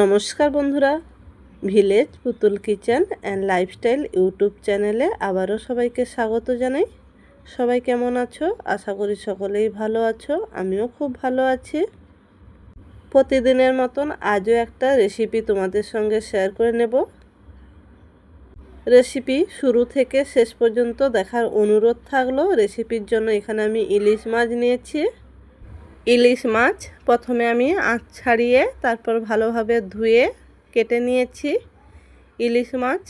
নমস্কার বন্ধুরা ভিলেজ পুতুল কিচেন অ্যান্ড লাইফস্টাইল ইউটিউব চ্যানেলে আবারও সবাইকে স্বাগত জানাই। সবাই কেমন আছো? আশা করি সকলেই ভালো আছো, আমিও খুব ভালো আছি। প্রতিদিনের মতন আজও একটা রেসিপি তোমাদের সঙ্গে শেয়ার করে নেব। রেসিপি শুরু থেকে শেষ পর্যন্ত দেখার অনুরোধ থাকল। রেসিপির জন্য এখানে আমি ইলিশ মাছ নিয়েছি। ইলিশ মাছ প্রথমে আমি আঁচ ছাড়িয়ে তারপর ভালোভাবে ধুয়ে কেটে নিয়েছি। ইলিশ মাছ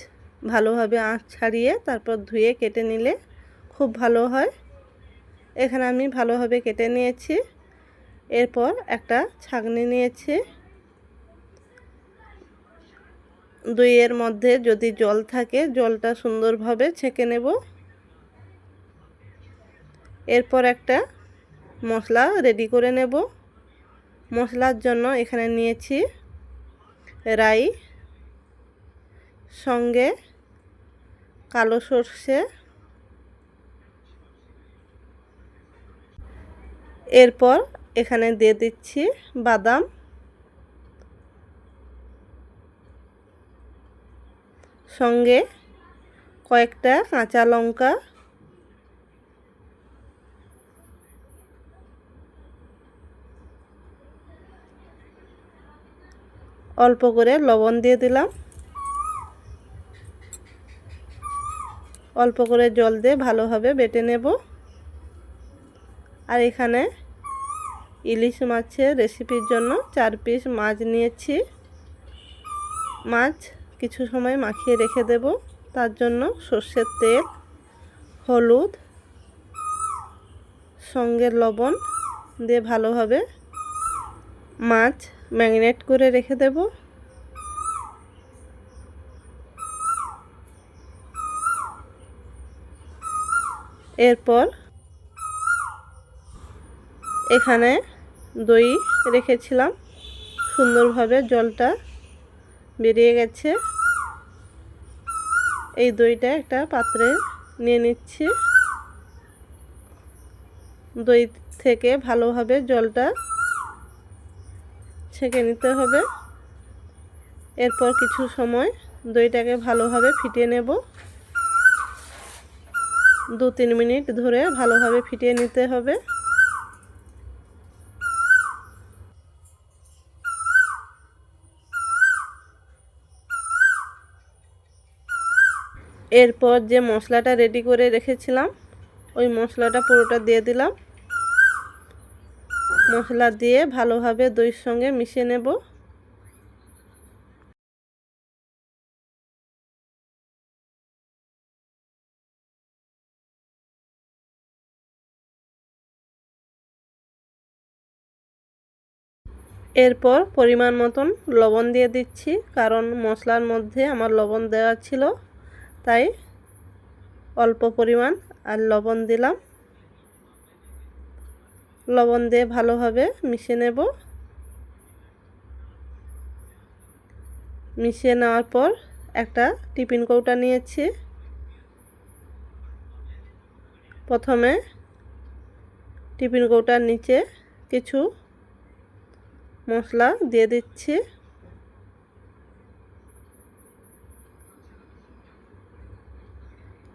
ভালোভাবে আঁচ ছাড়িয়ে তারপর ধুয়ে কেটে নিলে খুব ভালো হয়। এখানে আমি ভালোভাবে কেটে নিয়েছি। এরপর একটা ছাগনি নিয়েছি। দুইয়ের মধ্যে যদি জল থাকে, জলটা সুন্দরভাবে ছেঁকে নেব। এরপর একটা মশলা রেডি করে নেব। মশলার জন্য এখানে নিয়েছি রাই, সঙ্গে কালো সর্ষে। এরপর এখানে দিয়ে দিচ্ছি বাদাম। সঙ্গে কয়েকটা কাঁচা লঙ্কা। অল্প করে লবণ দিয়ে দিলাম। অল্প করে জল দিয়ে ভালোভাবে বেটে নেব। আর এখানে ইলিশ মাছের রেসিপির জন্য চার পিস মাছ নিয়েছি। মাছ কিছু সময় মাখিয়ে রেখে দেব। তার জন্য সর্ষের তেল, হলুদ, সঙ্গে লবণ দিয়ে ভালোভাবে মাছ ম্যারিনেট করে রেখে দেব। এরপর এখানে দই রেখেছিলাম। সুন্দরভাবে জলটা বেরিয়ে গেছে। এই দইটা একটা পাত্রে নিয়ে নিচ্ছি। দই থেকে ভালোভাবে জলটা ছেঁকে নিতে হবে। এরপর কিছু সময় দইটাকে ভালোভাবে ফিটিয়ে নেব। দু তিন মিনিট ধরে ভালোভাবে ফিটিয়ে নিতে হবে। এরপর যে মশলাটা রেডি করে রেখেছিলাম, ওই মশলাটা পুরোটা দিয়ে দিলাম। মশলা দিয়ে ভালোভাবে দইয়ের সঙ্গে মিশিয়ে নেব। এরপর পরিমাণ মতন লবণ দিয়ে দিচ্ছি, কারণ মশলার মধ্যে আমার লবণ দেওয়া ছিল, তাই অল্প পরিমাণ আর লবণ দিলাম। লবণ দিয়ে ভালোভাবে মিশিয়ে নেব। মিশিয়ে নেওয়ার পর একটা টিফিন কৌটা নিয়েছি। প্রথমে টিফিন কৌটার নিচে কিছু মশলা দিয়ে দিচ্ছি।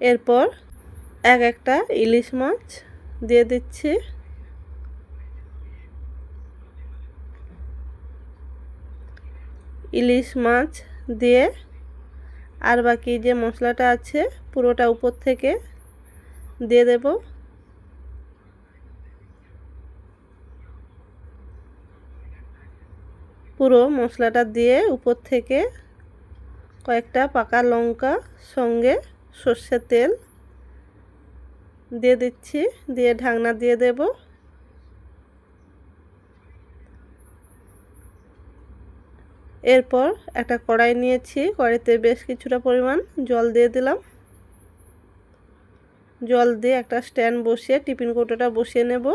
এরপর এক একটা ইলিশ মাছ দিয়ে দিচ্ছি। ইলিশ মাছ দিয়ে, আর বাকি যে মশলাটা আছে পুরোটা উপর থেকে দিয়ে দেব। পুরো মশলাটা দিয়ে উপর থেকে কয়েকটা পাকা লঙ্কা, সঙ্গে সর্ষের তেল দিয়ে দিচ্ছি, দিয়ে ঢাকনা দিয়ে দেবো। এরপর একটা কড়াই নিয়েছি, কড়াইতে বেশ কিছুটা পরিমাণ জল দিয়ে দিলাম। জল দিয়ে একটা স্ট্যান্ড বসিয়ে, টিফিন কৌটোটা বসিয়ে নেব।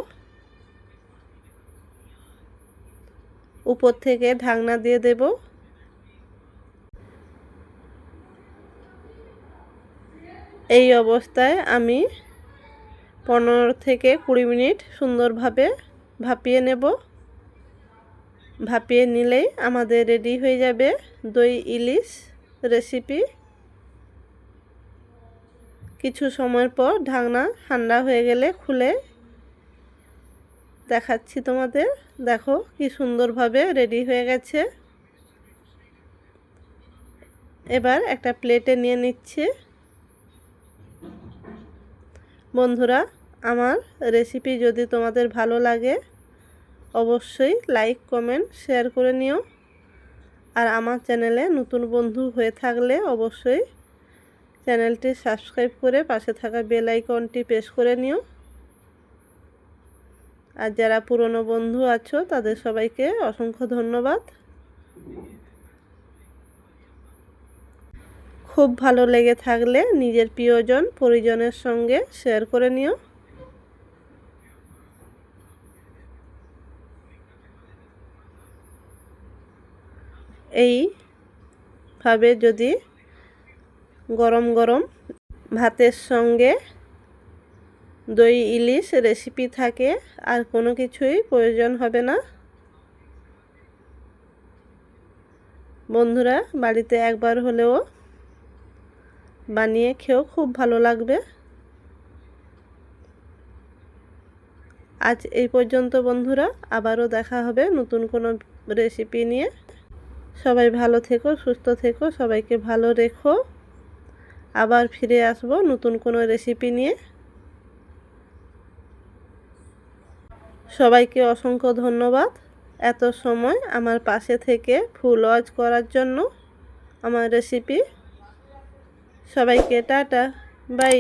উপর থেকে ঢাকনা দিয়ে দেব। এই অবস্থায় আমি পনেরো থেকে কুড়ি মিনিট সুন্দরভাবে ভাপিয়ে নেব। ভাপিয়ে নিলেই আমাদের রেডি হয়ে যাবে দই, ইলিশ রেসিপি কিছু সময় পর ঢাকনা ঠান্ডা হয়ে গেলে খুলে দেখাচ্ছি তোমাদের। দেখো কি সুন্দরভাবে রেডি হয়ে গেছে। এবার একটা প্লেটে নিয়ে নিচ্ছি। বন্ধুরা, আমার রেসিপি যদি তোমাদের ভালো লাগে অবশ্যই লাইক কমেন্ট শেয়ার করে নিও। আর আমার চ্যানেলে নতুন বন্ধু হয়ে থাকলে অবশ্যই চ্যানেলটি সাবস্ক্রাইব করে পাশে থাকা বেল আইকনটি প্রেস করে নিও। আর যারা পুরনো বন্ধু আছো, তাদের সবাইকে অসংখ্য ধন্যবাদ। খুব ভালো লেগে থাকলে নিজের প্রিয়জন, পরিজনের সঙ্গে শেয়ার করে নিও। এইভাবে যদি গরম গরম ভাতের সঙ্গে দই, ইলিশ রেসিপি থাকে, আর কোনো কিছুই প্রয়োজন হবে না। বন্ধুরা, বাড়িতে একবার হলেও বানিয়ে খেয়েও খুব ভালো লাগবে। আজ এই পর্যন্ত বন্ধুরা, আবারও দেখা হবে নতুন কোনো রেসিপি নিয়ে। সবাই ভালো থেকো, সুস্থ থেকো, সবাইকে ভালো রেখো। আবার ফিরে আসব নতুন কোনো রেসিপি নিয়ে। সবাইকে অসংখ্য ধন্যবাদ এত সময় আমার পাশে থেকে ফুল ওয়াজ করার জন্য আমার রেসিপি সবাইকে টাটা, বাই।